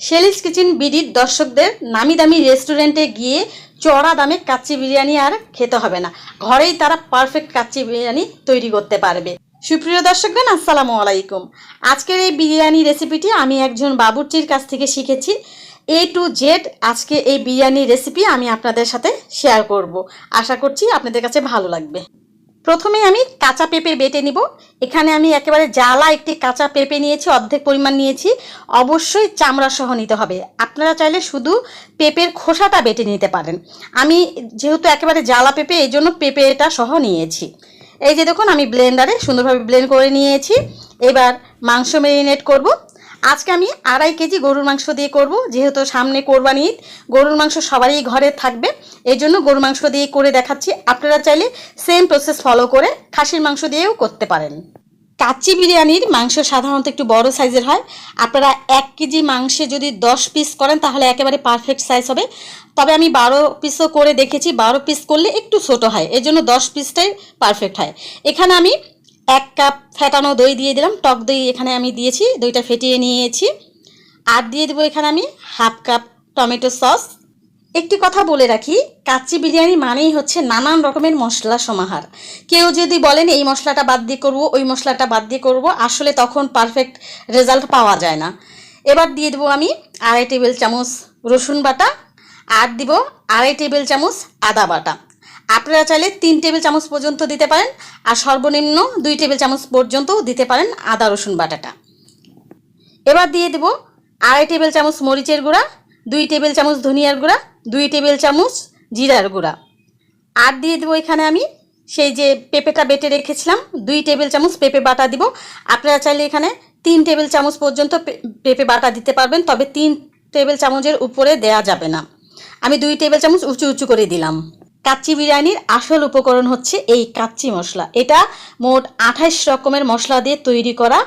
Shelley's kitchen বিডির দর্শকদের নামি দামি রেস্টুরেন্টে গিয়ে চড়া দামে কাচ্চি বিরিয়ানি আর খেতে হবে না। ঘরেই তারা পারফেক্ট কাচ্চি বিরিয়ানি তৈরি করতে পারবে। সুপ্রিয় দর্শকগণ, আসসালামু আলাইকুম। আজকের এই বিরিয়ানি রেসিপিটি আমি একজন বাবুর্চির কাছ থেকে শিখেছি। এ টু জেড আজকে এই বিরিয়ানি রেসিপি আমি আপনাদের সাথে শেয়ার করব। আশা করছি আপনাদের কাছে ভালো লাগবে। প্রথমে আমি কাঁচা পেঁপে বেটে নিব। এখানে আমি একেবারে জ্বালা একটি কাঁচা পেঁপে নিয়েছি, অর্ধেক পরিমাণ নিয়েছি। অবশ্যই চামড়া সহ নিতে হবে। আপনারা চাইলে শুধু পেঁপের খোসাটা বেটে নিতে পারেন। আমি যেহেতু একেবারে জ্বালা পেঁপে, এই জন্য পেঁপেটা সহ নিয়েছি। এই যে দেখুন, আমি ব্লেন্ডারে সুন্দরভাবে ব্লেন্ড করে নিয়েছি। এবার মাংস মেরিনেট করব। আজকে আমি আড়াই কেজি গরুর মাংস দিয়ে করব, যেহেতু সামনে কোরবানি ঈদ, গরুর মাংস সবারই ঘরে থাকবে। এই জন্য গরুর মাংস দিয়ে করে দেখাচ্ছি। আপনারা চাইলে সেম প্রসেস ফলো করে খাসির মাংস দিয়েও করতে পারেন। কাচ্চি বিরিয়ানির মাংস সাধারণত একটু বড় সাইজের হয়। আপনারা এক কেজি মাংসে যদি দশ পিস করেন, তাহলে একেবারে পারফেক্ট সাইজ হবে। তবে আমি বারো পিসও করে দেখেছি। বারো পিস করলে একটু ছোট হয়। এই জন্য দশ পিসটাই পারফেক্ট হয়। এখানে আমি এক কাপ ফেটানো দই দিয়ে দিলাম। টক দই এখানে আমি দিয়েছি, দইটা ফেটিয়ে নিয়েছি। আর দিয়ে দেবো এখানে আমি হাফ কাপ টমেটো সস। একটি কথা বলে রাখি, কাচ্চি বিরিয়ানি মানেই হচ্ছে নানান রকমের মশলা সমাহার। কেউ যদি বলেন, এই মশলাটা বাদ দিয়ে করব, ওই মশলাটা বাদ দিয়ে করব, আসলে তখন পারফেক্ট রেজাল্ট পাওয়া যায় না। এবার দিয়ে দেবো আমি আড়াই টেবিল চামচ রসুন বাটা, আর দিব আড়াই টেবিল চামচ আদা বাটা। আপনারা চাইলে তিন টেবিল চামচ পর্যন্ত দিতে পারেন, আর সর্বনিম্ন দুই টেবিল চামচ পর্যন্তও দিতে পারেন আদা, রসুন বাটাটা। এবার দিয়ে দেব আড়াই টেবিল চামচ মরিচের গুঁড়া, দুই টেবিল চামচ ধনিয়ার গুঁড়া, দুই টেবিল চামচ জিরার গুঁড়া। আর দিয়ে দেবো এখানে আমি সেই যে পেঁপেটা বেটে রেখেছিলাম, দুই টেবিল চামচ পেঁপে বাটা দিব। আপনারা চাইলে এখানে তিন টেবিল চামচ পর্যন্ত পেঁপে বাটা দিতে পারবেন, তবে তিন টেবিল চামচের উপরে দেয়া যাবে না। আমি দুই টেবিল চামচ উঁচু উঁচু করে দিলাম। কাচ্চি বিরিয়ানির আসল উপকরণ হচ্ছে এই কাচ্চি মশলা। এটা মোট আঠাইশ রকমের মশলা দিয়ে তৈরি করা।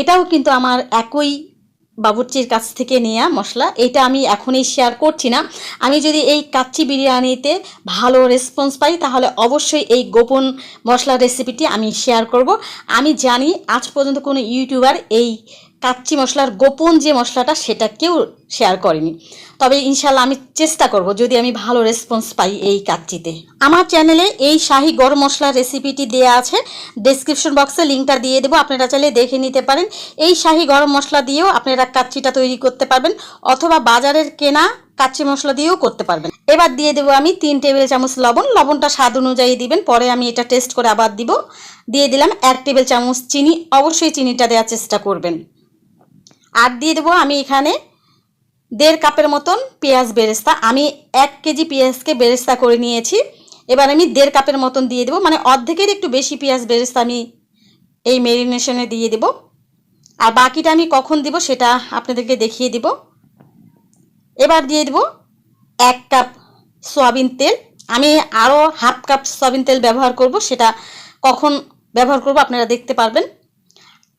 এটাও কিন্তু আমার একই বাবুর্চির কাছ থেকে নেওয়া মশলা। এটা আমি এখনই শেয়ার করছি না। আমি যদি এই কাচ্চি বিরিয়ানিতে ভালো রেসপন্স পাই, তাহলে অবশ্যই এই গোপন মশলা রেসিপিটি আমি শেয়ার করব। আমি জানি আজ পর্যন্ত কোনো ইউটিউবার এই কাচ্চি মশলার গোপন যে মশলাটা সেটা কেউ শেয়ার করেনি। তবে ইনশাল্লাহ আমি চেষ্টা করব যদি আমি ভালো রেসপন্স পাই এই কাচ্চিতে। আমার চ্যানেলে এই শাহি গরম মশলার রেসিপিটি দেওয়া আছে। ডেসক্রিপশন বক্সে লিঙ্কটা দিয়ে দেবো। আপনারা চাইলে দেখে নিতে পারেন। এই শাহি গরম মশলা দিয়েও আপনারা কাচ্চিটা তৈরি করতে পারবেন অথবা বাজারের কেনা কাচ্চি মশলা দিয়েও করতে পারবেন। এবার দিয়ে দেবো আমি তিন টেবিল চামচ লবণ। লবণটা স্বাদ অনুযায়ী দিবেন। পরে আমি এটা টেস্ট করে আবার দিব। দিয়ে দিলাম এক টেবিল চামচ চিনি। অবশ্যই চিনিটা দেওয়ার চেষ্টা করবেন। আর দিয়ে দেবো, আমি এখানে দেড় কাপের মতন পেঁয়াজ বেরেস্তা। আমি এক কেজি পেঁয়াজকে বেরেস্তা করে নিয়েছি। এবার আমি দেড় কাপের মতন দিয়ে দেবো মানে অর্ধেকের একটু বেশি পেঁয়াজ বেরেস্তা আমি এই মেরিনেশনে দিয়ে দেব। আর বাকিটা আমি কখন দিব সেটা আপনাদেরকে দেখিয়ে দিব। এবার দিয়ে দেব এক কাপ সয়াবিন তেল। আমি আরও হাফ কাপ সয়াবিন তেল ব্যবহার করব, সেটা কখন ব্যবহার করব আপনারা দেখতে পারবেন।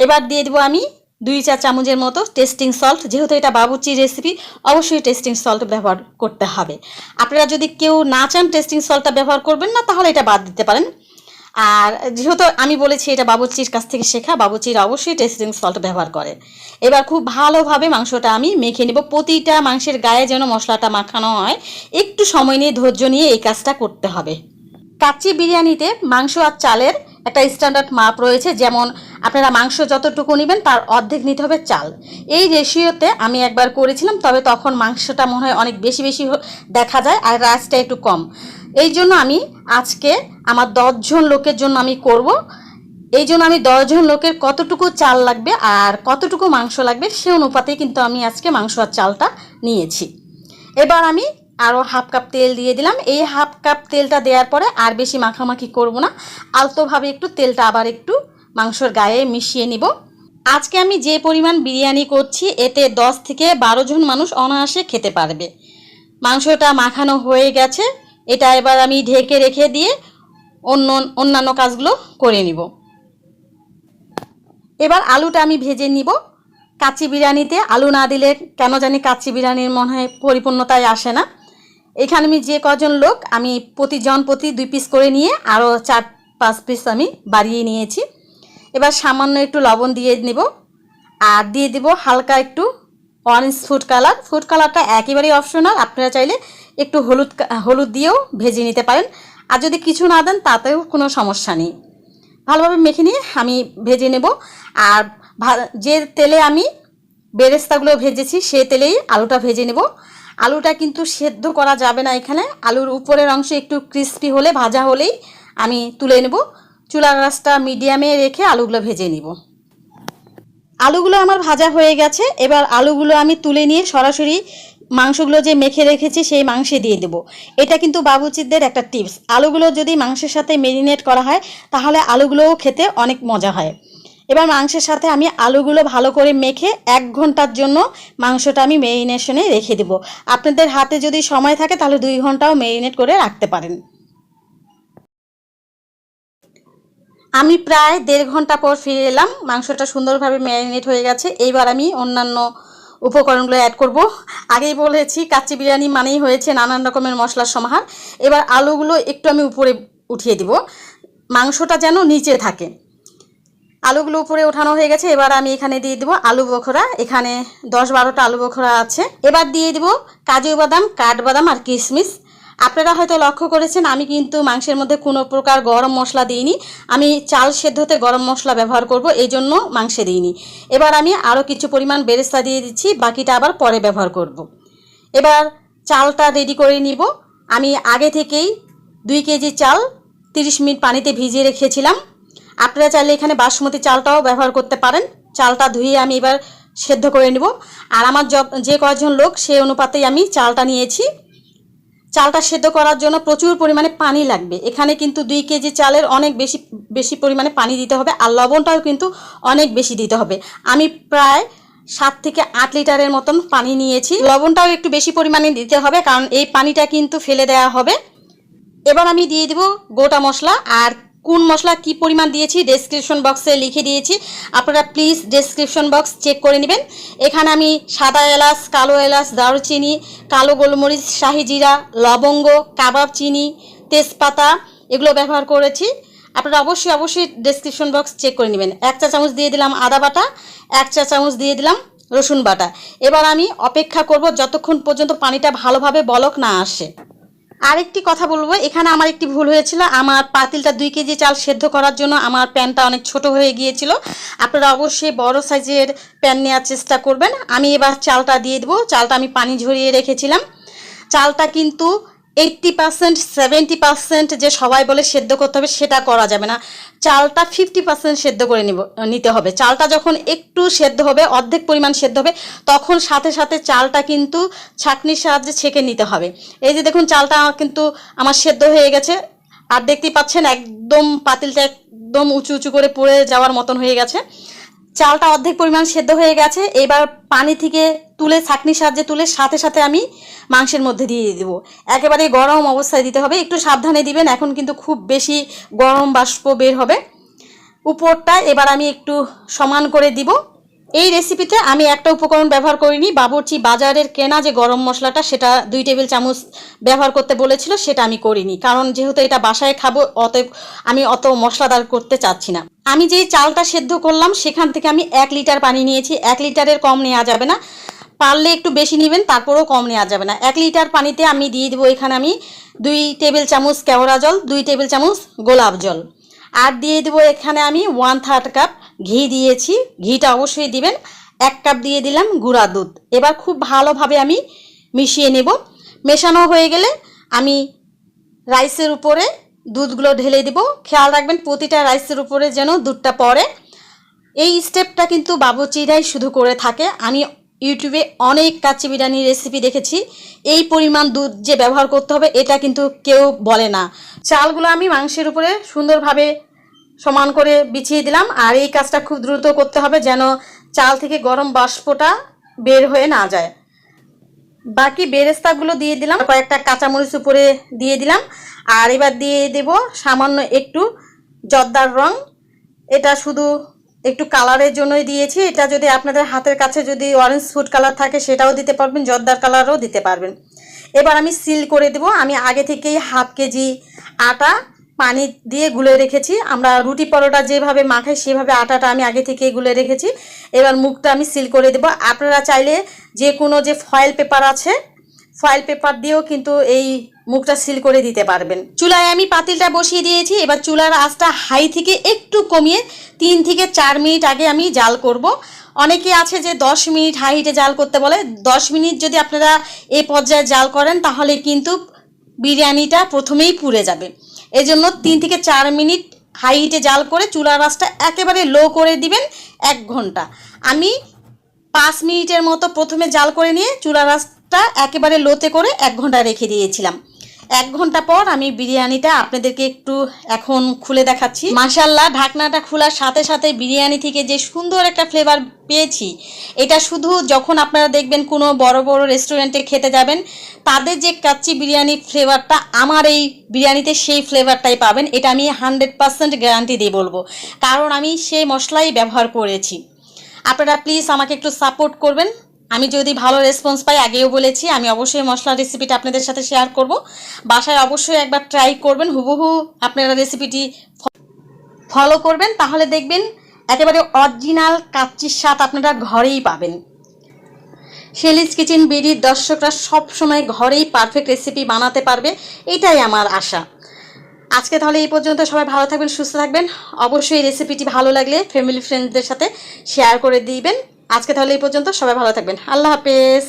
এবার দিয়ে দেবো আমি দুই চা চামচের মতো টেস্টিং সল্ট যেহেতু এটা বাবুচি রেসিপি অবশ্যই টেস্টিং সল্ট ব্যবহার করতে হবে। আপনারা যদি কেউ না চান টেস্টিং সল্টটা ব্যবহার করবেন না, তাহলে এটা বাদ দিতে পারেন। আর যেহেতু আমি বলেছি এটা বাবুচির কাছ থেকে শেখা বাবুচির অবশ্যই টেস্টিং সল্ট ব্যবহার করে। এবার খুব ভালোভাবে মাংসটা আমি মেখে নেব। প্রতিটা মাংসের গায়ে যেন মশলাটা মাখানো হয়, একটু সময় নিয়ে ধৈর্য নিয়ে এই কাজটা করতে হবে। কাচ্চি বিরিয়ানিতে মাংস আর চালের একটা স্ট্যান্ডার্ড মাপ রয়েছে। যেমন আপনারা মাংস যতটুকু নেবেন তার অর্ধেক নিতে হবে চাল। এই রেশিওতে আমি একবার করেছিলাম, তবে তখন মাংসটা মনে হয় অনেক বেশি বেশি দেখা যায় আর রাইসটা একটু কম। এই জন্য আমি আজকে আমার দশজন লোকের জন্য আমি করব। এই জন্য আমি দশজন লোকের কতটুকু চাল লাগবে আর কতটুকু মাংস লাগবে সে অনুপাতেই কিন্তু আমি আজকে মাংস আর চালটা নিয়েছি। এবার আমি আরও হাফ কাপ তেল দিয়ে দিলাম। এই হাফ কাপ তেলটা দেওয়ার পরে আর বেশি মাখামাখি করব না। আলতোভাবে একটু তেলটা আবার একটু মাংসর গায়ে মিশিয়ে নিব। আজকে আমি যে পরিমাণ বিরিয়ানি করছি, এতে দশ থেকে বারো জন মানুষ অনায়াসে খেতে পারবে। মাংসটা মাখানো হয়ে গেছে। এটা এবার আমি ঢেকে রেখে দিয়ে অন্য, অন্যান্য কাজগুলো করে নিব। এবার আলুটা আমি ভেজে নিব। কাচ্চি বিরিয়ানিতে আলু না দিলে কেন জানি কাচ্চি বিরিয়ানির মনে হয় পরিপূর্ণতায় আসে না। এখানে আমি যে কজন লোক, আমি প্রতিজন, প্রতি দুই পিস করে নিয়ে আরও চার, পাঁচ পিস আমি বাড়িয়ে নিয়েছি। এবার সামান্য একটু লবণ দিয়ে নেব। আর দিয়ে দেব হালকা একটু অরেঞ্জ ফুড কালার ফুড কালারটা একেবারেই অপশনাল আপনারা চাইলে একটু হলুদ হলুদ দিয়েও ভেজে নিতে পারেন। আর যদি কিছু না দেন, তাতেও কোনো সমস্যা নেই। ভালোভাবে মেখে নিয়ে আমি ভেজে নেব। আর যে তেলে আমি বেরেস্তাগুলো ভেজেছি, সে তেলেই আলুটা ভেজে নেব। আলুটা কিন্তু সেদ্ধ করা যাবে না এখানে। আলুর উপরের অংশ একটু ক্রিস্পি হলে, ভাজা হলেই আমি তুলে নেব। চুলার রাসটা মিডিয়ামে রেখে আলুগুলো ভেজে নিব। আলুগুলো আমার ভাজা হয়ে গেছে। এবার আলুগুলো আমি তুলে নিয়ে সরাসরি মাংসগুলো যে মেখে রেখেছি, সেই মাংসে দিয়ে দেবো। এটা কিন্তু বাবুচিদের একটা টিপস আলুগুলো যদি মাংসের সাথে মেরিনেট করা হয়, তাহলে আলুগুলোও খেতে অনেক মজা হয়। এবার মাংসের সাথে আমি আলুগুলো ভালো করে মেখে এক ঘণ্টার জন্য মাংসটা আমি মেরিনেশনে রেখে দেবো। আপনাদের হাতে যদি সময় থাকে তাহলে দুই ঘন্টাও মেরিনেট করে রাখতে পারেন। আমি প্রায় দেড় ঘণ্টা পর ফিরে এলাম। মাংসটা সুন্দরভাবে ম্যারিনেট হয়ে গেছে। এইবার আমি অন্যান্য উপকরণগুলো অ্যাড করব। আগেই বলেছি, কাচ্চি বিরিয়ানি মানেই হয়েছে নানান রকমের মশলার সমাহার। এবার আলুগুলো একটু আমি উপরে উঠিয়ে দিব। মাংসটা যেন নিচে থাকে। আলুগুলো উপরে ওঠানো হয়ে গেছে, এবার আমি এখানে দিয়ে দিব আলু বখরা। এখানে দশ বারোটা আলু বখরা আছে। এবার দিয়ে দিব কাজু বাদাম কাঠবাদাম আর কিশমিশ। আপনারা হয়তো লক্ষ্য করেছেন, আমি কিন্তু মাংসের মধ্যে কোনো প্রকার গরম মশলা দিইনি। আমি চাল সেদ্ধতে গরম মশলা ব্যবহার করব, এই জন্য মাংসে দিইনি। এবার আমি আরও কিছু পরিমাণ বেরেস্তা দিয়ে দিচ্ছি, বাকিটা আবার পরে ব্যবহার করব। এবার চালটা রেডি করে নিব। আমি আগে থেকেই দুই কেজি চাল তিরিশ মিনিট পানিতে ভিজিয়ে রেখেছিলাম। আপনারা চাইলে এখানে বাসমতি চালটাও ব্যবহার করতে পারেন। চালটা ধুয়ে আমি এবার সেদ্ধ করে নেব। আর আমার যে কয়জন লোক, সেই অনুপাতেই আমি চালটা নিয়েছি। চালটা সেদ্ধ করার জন্য প্রচুর পরিমাণে পানি লাগবে। এখানে কিন্তু দুই কেজি চালের অনেক বেশি বেশি পরিমাণে পানি দিতে হবে আর লবণটাও কিন্তু অনেক বেশি দিতে হবে। আমি প্রায় সাত থেকে আট লিটারের মতন পানি নিয়েছি। লবণটাও একটু বেশি পরিমাণে দিতে হবে কারণ এই পানিটা কিন্তু ফেলে দেওয়া হবে। এবার আমি দিয়ে দিব গোটা মশলা আর কোন মশলা কি পরিমাণ দিয়েছি ডেসক্রিপশন বক্সে লিখে দিয়েছি। আপনারা প্লিজ ডেসক্রিপশন বক্স চেক করে নেবেন। এখানে আমি সাদা এলাচ, কালো এলাচ, দারুচিনি, কালো গোলমরিচ, শাহি জিরা, লবঙ্গ, কাবাব চিনি, তেজপাতা এগুলো ব্যবহার করেছি। আপনারা অবশ্যই অবশ্যই ডেসক্রিপশন বক্স চেক করে নেবেন। এক চা চামচ দিয়ে দিলাম আদা বাটা, এক চা চামচ দিয়ে দিলাম রসুন বাটা। এবার আমি অপেক্ষা করব যতক্ষণ পর্যন্ত পানিটা ভালোভাবে বলক না আসে। আরেকটি কথা বলব, এখানে আমার একটি ভুল হয়েছিল, আমার পাতিলটা দুই কেজি চাল সেদ্ধ করার জন্য আমার প্যানটা অনেক ছোট হয়ে গিয়েছিল। আপনারা অবশ্যই বড় সাইজের প্যান নেওয়ার চেষ্টা করবেন। আমি এবার চালটা দিয়ে দেবো, চালটা আমি পানি ঝরিয়ে রেখেছিলাম। চালটা কিন্তু এইট্টি পার্সেন্ট সেভেন্টি পার্সেন্ট যে সবাই বলে সেদ্ধ করতে হবে সেটা করা যাবে না। চালটা ফিফটি পার্সেন্ট সেদ্ধ করে নিব, নিতে হবে। চালটা যখন একটু সেদ্ধ হবে, অর্ধেক পরিমাণ সেদ্ধ হবে, তখন সাথে সাথে চালটা কিন্তু ছাঁকনির সাহায্যে ছেঁকে নিতে হবে। এই যে দেখুন, চালটা কিন্তু আমার সেদ্ধ হয়ে গেছে। আর দেখতেই পাচ্ছেন, একদম পাতিলটা একদম উঁচু উঁচু করে পড়ে যাওয়ার মতন হয়ে গেছে। চালটা অর্ধেক পরিমাণ সেদ্ধ হয়ে গেছে। এবার পানি থেকে তুলে, ছাঁকনির সাহায্যে তুলে সাথে সাথে আমি মাংসের মধ্যে দিয়ে দেব। একেবারে গরম অবস্থায় দিতে হবে। একটু সাবধানে দিবেন। এখন কিন্তু খুব বেশি গরম বাষ্প বের হবে। উপরটা এবার আমি একটু সমান করে দিব। এই রেসিপিতে আমি একটা উপকরণ ব্যবহার করিনি। বাবুর্চি বাজারের কেনা যে গরম মশলাটা, সেটা দুই টেবিল চামচ ব্যবহার করতে বলেছিল, সেটা আমি করিনি। কারণ যেহেতু এটা বাসায় খাব, অতএব আমি অত মশলাদার করতে চাচ্ছি না। আমি যেই চালটা সেদ্ধ করলাম, সেখান থেকে আমি এক লিটার পানি নিয়েছি। এক লিটারের কম নেওয়া যাবে না। পারলে একটু বেশি নেবেন, তারপরেও কম নেওয়া যাবে না। এক লিটার পানিতে আমি দিয়ে দেবো এখানে আমি দুই টেবিল চামচ কেওড়া জল, দুই টেবিল চামচ গোলাপ জল। আর দিয়ে দেবো এখানে আমি ওয়ান থার্ড কাপ ঘি দিয়েছি, ঘিটা অবশ্যই দিবেন। এক কাপ দিয়ে দিলাম গুঁড়া দুধ। এবার খুব ভালোভাবে আমি মিশিয়ে নেব। মেশানো হয়ে গেলে আমি রাইসের উপরে দুধগুলো ঢেলে দিব। খেয়াল রাখবেন প্রতিটা রাইসের উপরে যেন দুধটা পড়ে। এই স্টেপটা কিন্তু বাবুচিরাই শুধু করে থাকে। আমি ইউটিউবে অনেক কাচ্চি বিরিয়ানি রেসিপি দেখেছি। এই পরিমাণ দুধ যে ব্যবহার করতে হবে, এটা কিন্তু কেউ বলে না। চালগুলো আমি মাংসের উপরে সুন্দরভাবে সমান করে বিছিয়ে দিলাম। আর এই কাজটা খুব দ্রুত করতে হবে যেন চাল থেকে গরম বাষ্পটা বের হয়ে না যায়। বাকি বেরেস্তাগুলো দিয়ে দিলাম। কয়েকটা কাঁচামরিচ উপরে দিয়ে দিলাম। আর এবার দিয়ে দেব সামান্য একটু জর্দার রং। এটা শুধু একটু কালারের জন্যই দিয়েছি। এটা যদি আপনাদের হাতের কাছে যদি অরেঞ্জ ফুড কালার থাকে, সেটাও দিতে পারবেন, জর্দার কালারও দিতে পারবেন। এবার আমি সিল করে দেব। আমি আগে থেকেই হাফ কেজি আটা পানি দিয়ে গুলে রেখেছি। আমরা রুটি পরোটা যেভাবে মাখাই, সেভাবে আটাটা আমি আগে থেকে গুলে রেখেছি। এবার মুখটা আমি সিল করে দেবো। আপনারা চাইলে যে কোনো যে ফয়েল পেপার আছে ফয়েল পেপার দিয়েও কিন্তু এই মুখটা সিল করে দিতে পারবেন। চুলায় আমি পাতিলটা বসিয়ে দিয়েছি। এবার চুলার আঁচটা হাই থেকে একটু কমিয়ে তিন থেকে চার মিনিট আগে আমি জাল করব। অনেকে আছে যে দশ মিনিট হাই হিটে জাল করতে বলে। দশ মিনিট যদি আপনারা এই পর্যায়ে জাল করেন, তাহলে কিন্তু বিরিয়ানিটা প্রথমেই পুড়ে যাবে। এই জন্য তিন থেকে চার মিনিট হাই হিটে জাল করে চুলার আঁচটা একেবারে লো করে দিবেন এক ঘণ্টা। আমি পাঁচ মিনিটের মতো প্রথমে জাল করে নিয়ে চুলার আঁচটা একেবারে লোতে করে এক ঘণ্টা রেখে দিয়েছিলাম। এক ঘণ্টা পর আমি বিরিয়ানিটা আপনাদেরকে একটু এখন খুলে দেখাচ্ছি। মাশাল্লাহ ঢাকনাটা খোলার সাথে সাথে বিরিয়ানি থেকে যে সুন্দর একটা ফ্লেভার পেয়েছি, এটা শুধু যখন আপনারা দেখবেন কোনো বড় বড় রেস্টুরেন্টে খেতে যাবেন, তাদের যে কাচ্চি বিরিয়ানি ফ্লেভারটা আমার এই বিরিয়ানিতে সেই ফ্লেভারটাই পাবেন। এটা আমি হান্ড্রেড পার্সেন্ট গ্যারান্টি দিয়ে বলব। কারণ আমি সেই মশলাই ব্যবহার করেছি। আপনারা প্লিজ আমাকে একটু সাপোর্ট করবেন। আমি যদি ভালো রেসপন্স পাই, আগেও বলেছি, আমি অবশ্যই মশলার রেসিপিটা আপনাদের সাথে শেয়ার করব। বাসায় অবশ্যই একবার ট্রাই করবেন, হুবহু আপনারা রেসিপিটি ফলো করবেন। তাহলে দেখবেন একেবারে অরিজিনাল কাচ্চির স্বাদ আপনারা ঘরেই পাবেন। শেলিজ কিচেন বিডির দর্শকরা সব সময় ঘরেই পারফেক্ট রেসিপি বানাতে পারবে, এটাই আমার আশা। আজকে তাহলে এই পর্যন্ত, সবাই ভালো থাকবেন, সুস্থ থাকবেন। অবশ্যই রেসিপিটি ভালো লাগলে ফ্যামিলি ফ্রেন্ডদের সাথে শেয়ার করে দিবেন। আজকে তাহলে এই পর্যন্ত সবাই ভালো থাকবেন। আল্লাহ হাফেজ।